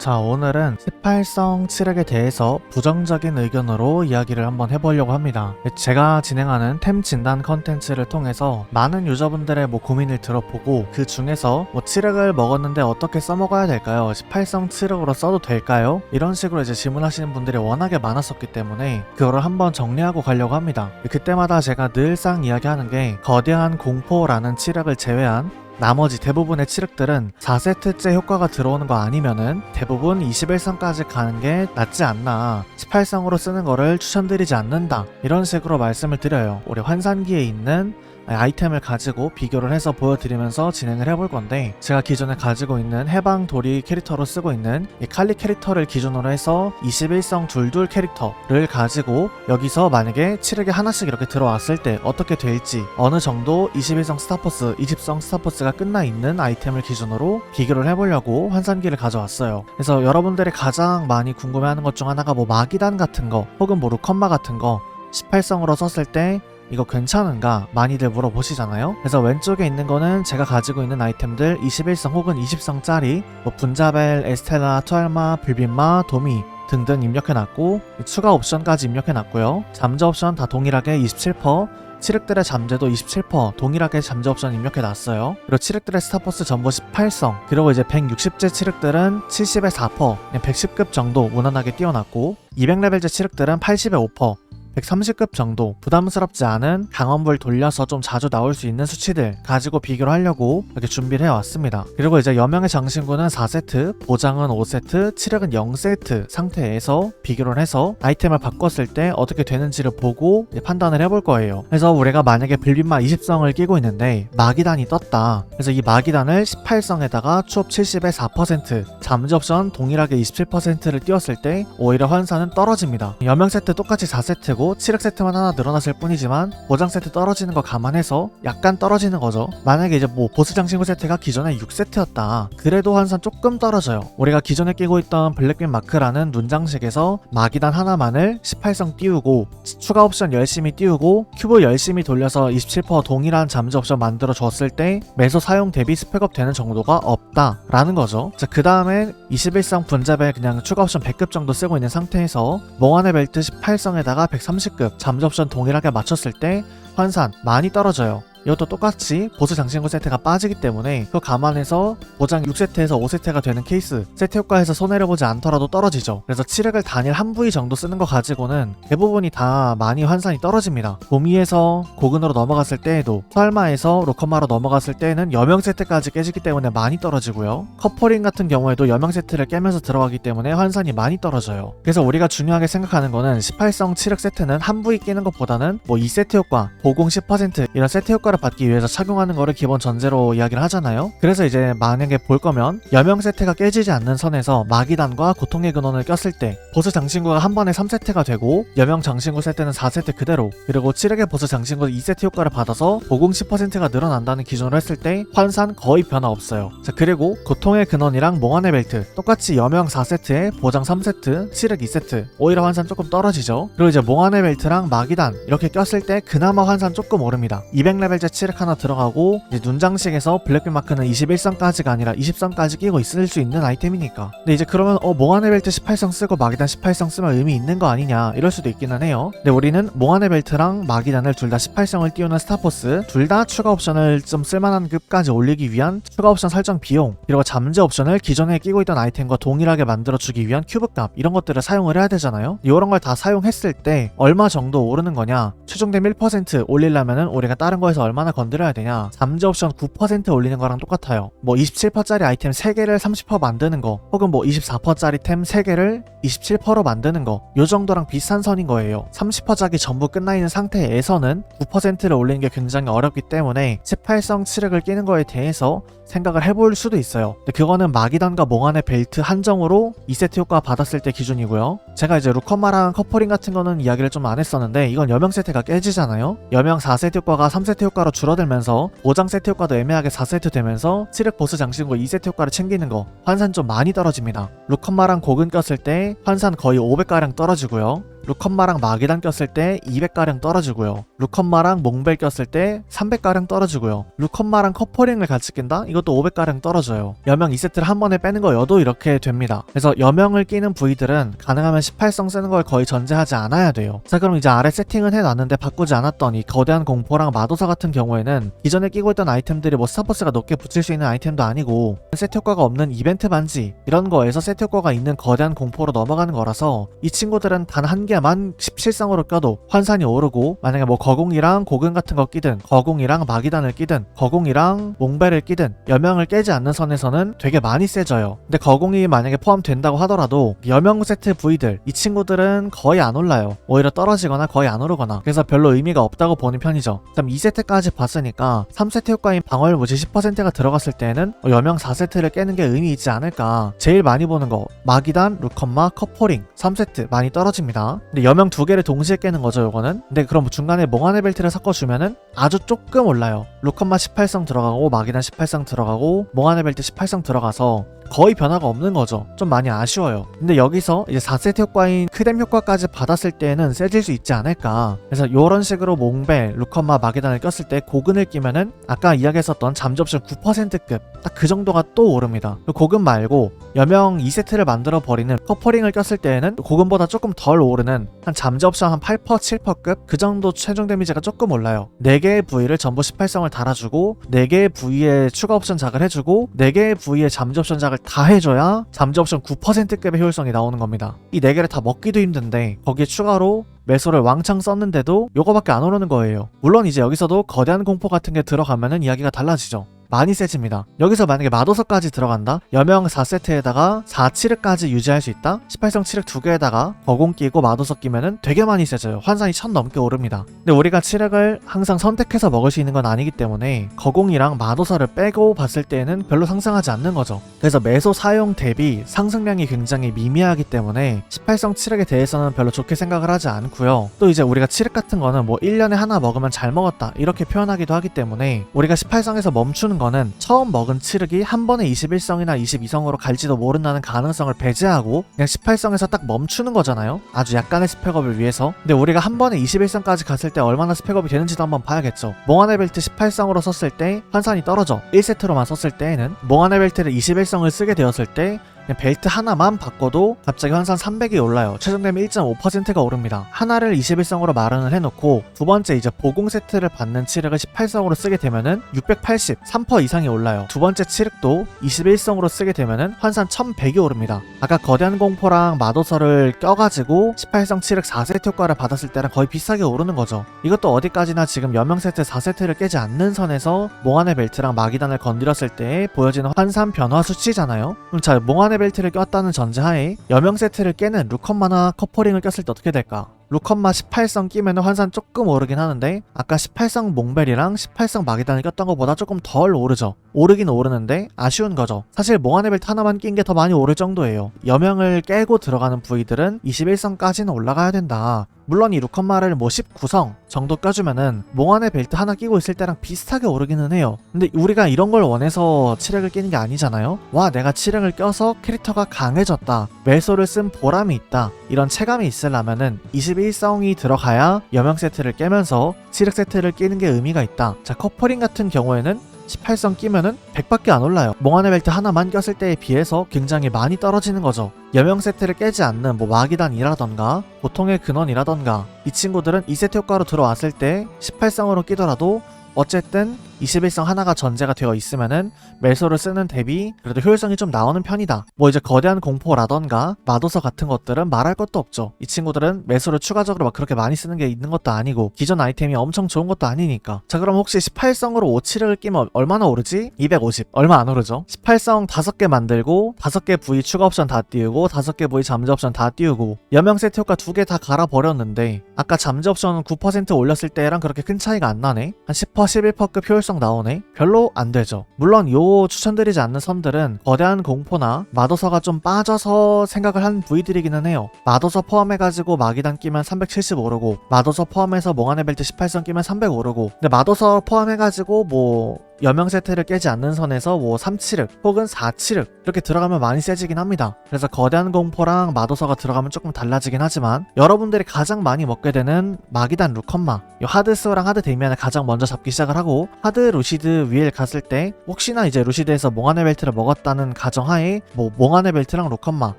자, 오늘은 18성 칠흑에 대해서 부정적인 의견으로 이야기를 한번 해보려고 합니다. 제가 진행하는 템 진단 컨텐츠를 통해서 많은 유저분들의 뭐 고민을 들어보고 그 중에서 뭐 칠흑을 먹었는데 어떻게 써먹어야 될까요? 18성 칠흑으로 써도 될까요? 이런 식으로 이제 질문하시는 분들이 워낙에 많았었기 때문에 그거를 한번 정리하고 가려고 합니다. 그때마다 제가 늘상 이야기하는 게 거대한 공포라는 칠흑을 제외한 나머지 대부분의 칠흑들은 4세트째 효과가 들어오는 거 아니면은 대부분 21성까지 가는 게 낫지 않나. 18성으로 쓰는 거를 추천드리지 않는다. 이런 식으로 말씀을 드려요. 우리 환산기에 있는 아이템을 가지고 비교를 해서 보여드리면서 진행을 해볼 건데 제가 기존에 가지고 있는 해방 도리 캐릭터로 쓰고 있는 이 칼리 캐릭터를 기준으로 해서 21성 둘둘 캐릭터를 가지고 여기서 만약에 칠흑이 하나씩 이렇게 들어왔을 때 어떻게 될지 어느 정도 21성 스타포스, 20성 스타포스가 끝나 있는 아이템을 기준으로 비교를 해보려고 환산기를 가져왔어요. 그래서 여러분들이 가장 많이 궁금해하는 것 중 하나가 뭐 마기단 같은 거 혹은 뭐 루컨마 같은 거 18성으로 썼을 때 이거 괜찮은가 많이들 물어보시잖아요. 그래서 왼쪽에 있는 거는 제가 가지고 있는 아이템들 21성 혹은 20성짜리 뭐 분자벨, 에스텔라, 투알마, 불빈마, 도미 등등 입력해놨고 추가 옵션까지 입력해놨고요. 잠재 옵션 다 동일하게 27%, 칠흑들의 잠재도 27% 동일하게 잠재 옵션 입력해놨어요. 그리고 칠흑들의 스타포스 전부 18성 그리고 이제 160제 칠흑들은 70에 4% 그냥 110급 정도 무난하게 띄워놨고 200레벨제 칠흑들은 80에 5% 130급 정도 부담스럽지 않은 강원부를 돌려서 좀 자주 나올 수 있는 수치들 가지고 비교를 하려고 이렇게 준비를 해왔습니다. 그리고 이제 여명의 장신구는 4세트, 보장은 5세트, 치력은 0세트 상태에서 비교를 해서 아이템을 바꿨을 때 어떻게 되는지를 보고 판단을 해볼 거예요. 그래서 우리가 만약에 빌빈마 20성을 끼고 있는데 마기단이 떴다. 그래서 이 마기단을 18성에다가 추업 70에 4%, 잠재 옵션 동일하게 27%를 띄웠을 때 오히려 환산은 떨어집니다. 여명 세트 똑같이 4세트고 되고 7흑 세트만 하나 늘어났을 뿐이지만 보장 세트 떨어지는 거 감안해서 약간 떨어지는 거죠. 만약에 이제 뭐 보스 장신구 세트가 기존에 6세트였다. 그래도 환산 조금 떨어져요. 우리가 기존에 끼고 있던 블랙빈 마크라는 눈장식에서 마기단 하나만을 18성 띄우고 추가 옵션 열심히 띄우고 큐브 열심히 돌려서 27% 동일한 잠재 옵션 만들어 줬을 때 매소 사용 대비 스펙업 되는 정도가 없다라는 거죠. 자, 그 다음에 21성 분자벨 그냥 추가 옵션 100급 정도 쓰고 있는 상태에서 몽환의 벨트 18성에다가 130급 잠접션 동일하게 맞췄을 때 환산 많이 떨어져요. 이것도 똑같이 보스 장신구 세트가 빠지기 때문에 그 감안해서 보장 6세트에서 5세트가 되는 케이스 세트 효과에서 손해를 보지 않더라도 떨어지죠. 그래서 7획을 단일 한 부위 정도 쓰는 거 가지고는 대부분이 다 많이 환산이 떨어집니다. 봄이에서 고근으로 넘어갔을 때에도 설마에서 로커마로 넘어갔을 때에는 여명 세트까지 깨지기 때문에 많이 떨어지고요. 커퍼링 같은 경우에도 여명 세트를 깨면서 들어가기 때문에 환산이 많이 떨어져요. 그래서 우리가 중요하게 생각하는 거는 18성 7획 세트는 한 부위 끼는 것보다는 뭐 2세트 효과 보공 10% 이런 세트 효과 효과를 받기 위해서 착용하는 거를 기본 전제로 이야기를 하잖아요. 그래서 이제 만약에 볼 거면 여명 세트가 깨지지 않는 선에서 마기단과 고통의 근원을 꼈을 때 보스 장신구가 한 번에 3세트가 되고 여명 장신구 세트는 4세트 그대로 그리고 7획의 보스 장신구 2세트 효과를 받아서 보공 10%가 늘어난다는 기준으로 했을 때 환산 거의 변화 없어요. 자 그리고 고통의 근원이랑 몽환의 벨트 똑같이 여명 4세트에 보장 3세트 7획 2세트 오히려 환산 조금 떨어지죠. 그리고 이제 몽환의 벨트랑 마기단 이렇게 꼈을 때 그나마 환산 조금 오릅니다. 200레벨 제 칠흑 하나 들어가고 이제 눈장식에서 블랙빈 마크는 21성까지가 아니라 20성까지 끼고 있을 수 있는 아이템이니까. 근데 이제 그러면 어 몽환의 벨트 18성 쓰고 마기단 18성 쓰면 의미 있는 거 아니냐 이럴 수도 있기는 해요. 근데 우리는 몽환의 벨트랑 마기단을 둘 다 18성을 띄우는 스타포스 둘 다 추가 옵션을 좀 쓸만한 급까지 올리기 위한 추가 옵션 설정 비용 그리고 잠재 옵션을 기존에 끼고 있던 아이템과 동일하게 만들어주기 위한 큐브 값 이런 것들을 사용을 해야 되잖아요. 이런 걸 다 사용했을 때 얼마 정도 오르는 거냐? 최종됨 1% 올리려면은 우리가 다른 거에서 얼마나 건드려야 되냐. 잠재 옵션 9% 올리는 거랑 똑같아요. 뭐 27%짜리 아이템 3개를 30% 만드는 거 혹은 뭐 24%짜리 템 3개를 27%로 만드는 거요 정도랑 비슷한 선인 거예요. 30%짜리 전부 끝나 있는 상태에서는 9%를 올리는 게 굉장히 어렵기 때문에 18성 칠흑을 끼는 거에 대해서 생각을 해볼 수도 있어요. 근데 그거는 마기단과 몽환의 벨트 한정으로 2세트 효과 받았을 때 기준이고요. 제가 이제 루커마랑 커퍼링 같은 거는 이야기를 좀 안 했었는데 이건 여명 세트가 깨지잖아요. 여명 4세트 효과가 3세트 효과로 줄어들면서 보장 세트 효과도 애매하게 4세트 되면서 7흑 보스 장신구 2세트 효과를 챙기는 거 환산 좀 많이 떨어집니다. 루커마랑 고근 꼈을 때 환산 거의 500가량 떨어지고요 루컨마랑 마기단 꼈을 때 200가량 떨어지고요. 루컨마랑 몽벨 꼈을 때 300가량 떨어지고요. 루컨마랑 커퍼링을 같이 낀다? 이것도 500가량 떨어져요. 여명 2세트를 한 번에 빼는 거여도 이렇게 됩니다. 그래서 여명을 끼는 부위들은 가능하면 18성 쓰는 걸 거의 전제하지 않아야 돼요. 자 그럼 이제 아래 세팅은 해놨는데 바꾸지 않았던 이 거대한 공포랑 마도사 같은 경우에는 기존에 끼고 있던 아이템들이 뭐 스타버스가 높게 붙일 수 있는 아이템도 아니고 세트 효과가 없는 이벤트 반지 이런 거에서 세트 효과가 있는 거대한 공포로 넘어가는 거라서 이 친구들은 단 한 개만 17성으로 껴도 환산이 오르고 만약에 뭐 거공이랑 고근 같은 거 끼든 거공이랑 마기단을 끼든 거공이랑 몽벨을 끼든 여명을 깨지 않는 선에서는 되게 많이 세져요. 근데 거공이 만약에 포함된다고 하더라도 여명 세트 부위들 이 친구들은 거의 안 올라요. 오히려 떨어지거나 거의 안 오르거나 그래서 별로 의미가 없다고 보는 편이죠. 그럼 2세트까지 봤으니까 3세트 효과인 방어율 무지 10%가 들어갔을 때는 어, 여명 4세트를 깨는 게 의미 있지 않을까. 제일 많이 보는 거 마기단, 루컨마, 커퍼링 3세트 많이 떨어집니다. 근데 여명 두 개를 동시에 깨는 거죠, 요거는. 근데 그럼 중간에 몽환의 벨트를 섞어주면은 아주 조금 올라요. 루컨마 18성 들어가고 마기단 18성 들어가고 몽환의 벨트 18성 들어가서 거의 변화가 없는 거죠. 좀 많이 아쉬워요. 근데 여기서 이제 4세트 효과인 크뎀 효과까지 받았을 때는 세질 수 있지 않을까. 그래서 이런 식으로 몽벨, 루컨마, 마게단을 꼈을 때 고근을 끼면은 아까 이야기했었던 잠접션 9%급 딱 그 정도가 또 오릅니다. 그 고근 말고 여명 2세트를 만들어 버리는 커퍼링을 꼈을 때에는 고근보다 조금 덜 오르는 한 옵션 한 8%, 7%급 그 정도 최종 데미지가 조금 올라요. 4 개의 부위를 전부 18성을 달아주고 4개의 부위에 추가 옵션 작을 해주고 4개의 부위에 잠재 옵션 작을 다 해줘야 잠재 옵션 9%급의 효율성이 나오는 겁니다. 이 4개를 다 먹기도 힘든데 거기에 추가로 매소를 왕창 썼는데도 요거밖에 안 오르는 거예요. 물론 이제 여기서도 거대한 공포 같은 게 들어가면은 이야기가 달라지죠. 많이 세집니다. 여기서 만약에 마도서까지 들어간다? 여명 4세트에다가 4치르까지 유지할 수 있다? 18성 치르 2개에다가 거공 끼고 마도서 끼면은 되게 많이 세져요. 환산이 1000 넘게 오릅니다. 근데 우리가 치륵을 항상 선택해서 먹을 수 있는 건 아니기 때문에 거공이랑 마도서를 빼고 봤을 때는 별로 상승하지 않는 거죠. 그래서 매소 사용 대비 상승량이 굉장히 미미하기 때문에 18성 치륵에 대해서는 별로 좋게 생각을 하지 않고요. 또 이제 우리가 치륵 같은 거는 뭐 1년에 하나 먹으면 잘 먹었다 이렇게 표현하기도 하기 때문에 우리가 18성에서 멈추는 거는 처음 먹은 치륵이 한 번에 21성이나 22성으로 갈지도 모른다는 가능성을 배제하고 그냥 18성에서 딱 멈추는 거잖아요. 아주 약간의 스펙업을 위해서. 근데 우리가 한 번에 21성까지 갔을 때 얼마나 스펙업이 되는지도 한번 봐야겠죠. 몽환의 벨트 18성으로 썼을 때 환산이 떨어져. 1세트로만 썼을 때에는 몽환의 벨트를 21성을 쓰게 되었을 때 벨트 하나만 바꿔도 갑자기 환산 300이 올라요. 최종 되면 1.5%가 오릅니다. 하나를 21성으로 마련을 해놓고 두 번째 이제 보공 세트를 받는 치륵을 18성으로 쓰게 되면은 680, 3% 이상이 올라요. 두 번째 치륵도 21성으로 쓰게 되면은 환산 1100이 오릅니다. 아까 거대한 공포랑 마도서를 껴가지고 18성 치륵 4세트 효과를 받았을 때랑 거의 비슷하게 오르는 거죠. 이것도 어디까지나 지금 여명 세트 4세트를 깨지 않는 선에서 몽환의 벨트랑 마기단을 건드렸을 때 보여지는 환산 변화 수치잖아요. 그럼 자 몽환의 벨트를 꼈다는 전제하에 여명 세트를 깨는 루컨마나 커퍼링을 꼈을 때 어떻게 될까? 루컨마 18성 끼면 환산 조금 오르긴 하는데 아까 18성 몽벨이랑 18성 마기단을 꼈던 것보다 조금 덜 오르죠. 오르긴 오르는데 아쉬운 거죠. 사실 몽환의 벨트 하나만 낀 게 더 많이 오를 정도예요. 여명을 깨고 들어가는 부위들은 21성까지는 올라가야 된다. 물론 이 루컨마를 뭐 19성 정도 껴주면은 몽환의 벨트 하나 끼고 있을 때랑 비슷하게 오르기는 해요. 근데 우리가 이런 걸 원해서 칠흑을 끼는 게 아니잖아요. 와 내가 칠흑을 껴서 캐릭터가 강해졌다. 매소를 쓴 보람이 있다. 이런 체감이 있으려면은 21 성이 들어가야 여명 세트를 깨면서 칠흑 세트를 끼는 게 의미가 있다. 자 커퍼링 같은 경우에는 18성 끼면은 100밖에 안 올라요. 몽환의 벨트 하나만 꼈을 때에 비해서 굉장히 많이 떨어지는 거죠. 여명 세트를 깨지 않는 뭐 마기단이라던가 보통의 근원이라던가 이 친구들은 2세트 효과로 들어왔을 때 18성으로 끼더라도 어쨌든 21성 하나가 전제가 되어 있으면은 매소를 쓰는 대비 그래도 효율성이 좀 나오는 편이다. 뭐 이제 거대한 공포라던가 마도서 같은 것들은 말할 것도 없죠. 이 친구들은 매소를 추가적으로 막 그렇게 많이 쓰는 게 있는 것도 아니고 기존 아이템이 엄청 좋은 것도 아니니까. 자 그럼 혹시 18성으로 5치를 끼면 얼마나 오르지? 250. 얼마 안 오르죠? 18성 5개 만들고 5개 부위 추가 옵션 다 띄우고 5개 부위 잠재 옵션 다 띄우고 여명 세트 효과 2개 다 갈아 버렸는데 아까 잠재 옵션 9% 올렸을 때랑 그렇게 큰 차이가 안 나네. 한 10% 11%급 효율성 나오네? 별로 안 되죠. 물론 요 추천드리지 않는 선들은 거대한 공포나 마도서가 좀 빠져서 생각을 한 부위들이기는 해요. 마도서 포함해가지고 마기단 끼면 370 오르고 마도서 포함해서 몽환의 벨트 18선 끼면 300 오르고 근데 마도서 포함해가지고 뭐 여명 세트를 깨지 않는 선에서 뭐 3칠흑 혹은 4칠흑 이렇게 들어가면 많이 세지긴 합니다. 그래서 거대한 공포랑 마도서가 들어가면 조금 달라지긴 하지만 여러분들이 가장 많이 먹게 되는 마기단 루컨마 이 하드스랑 하드 데미안을 가장 먼저 잡기 시작을 하고 하드 루시드 위에 갔을 때 혹시나 이제 루시드에서 몽환의 벨트를 먹었다는 가정하에 뭐 몽환의 벨트랑 루컨마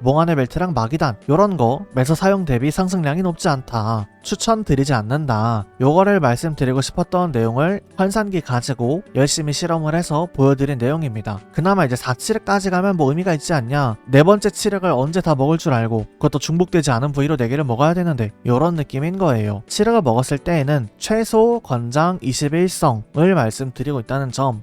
몽환의 벨트랑 마기단 요런 거 매서 사용 대비 상승량이 높지 않다 추천드리지 않는다. 요거를 말씀드리고 싶었던 내용을 환산기 가지고 열심히 실험을 해서 보여드린 내용입니다. 그나마 이제 4칠흑까지 가면 뭐 의미가 있지 않냐. 네 번째 칠흑을 언제 다 먹을 줄 알고 그것도 중복되지 않은 부위로 4개를 먹어야 되는데 요런 느낌인 거예요. 칠흑을 먹었을 때에는 최소 권장 21성을 말씀드리고 있다는 점